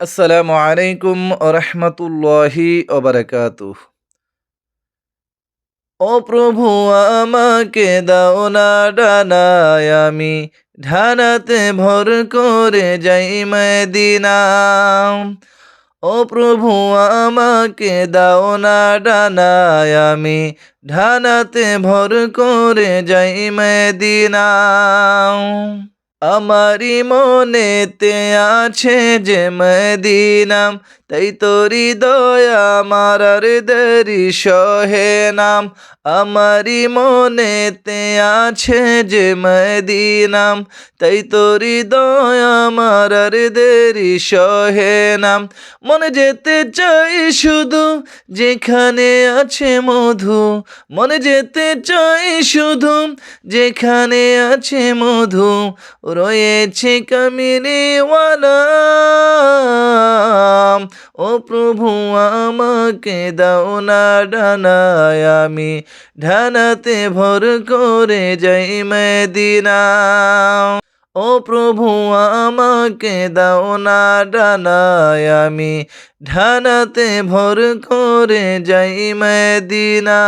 আসসালামু আলাইকুম রহমতুল্লাহি ওবরাকাতুহ। ও প্রভু, আমাকে দাও না ডানায়, আমি ঢানাতে ভর করে যাই মদিনা। ও প্রভু, আমাকে দাও না ডানায়, আমি ঢানাতে ভর করে যাই মদিনা। আমারি মনেতে আছে যে মদিনাম, তাই তোরি দয়া আমার দেরি সহে নাম। আমারি মনেতে আছে যে মদিনাম, তাই তোরি দয়া আমার দেরি সহে নাম। মনে যেতে চাই শুধু যেখানে আছে মধু, মনে যেতে চাই শুধু যেখানে আছে মধু রয়েছে কামিনীওয়ালা ও প্রভু, আমাকে দাও না ডানায়, আমি ঢানাতে ভর করে যাই মেদিনা। ও প্রভু, আমাকে দাও না ডানায়, আমি ঢানাতে ভর করে যাই মেদিনা।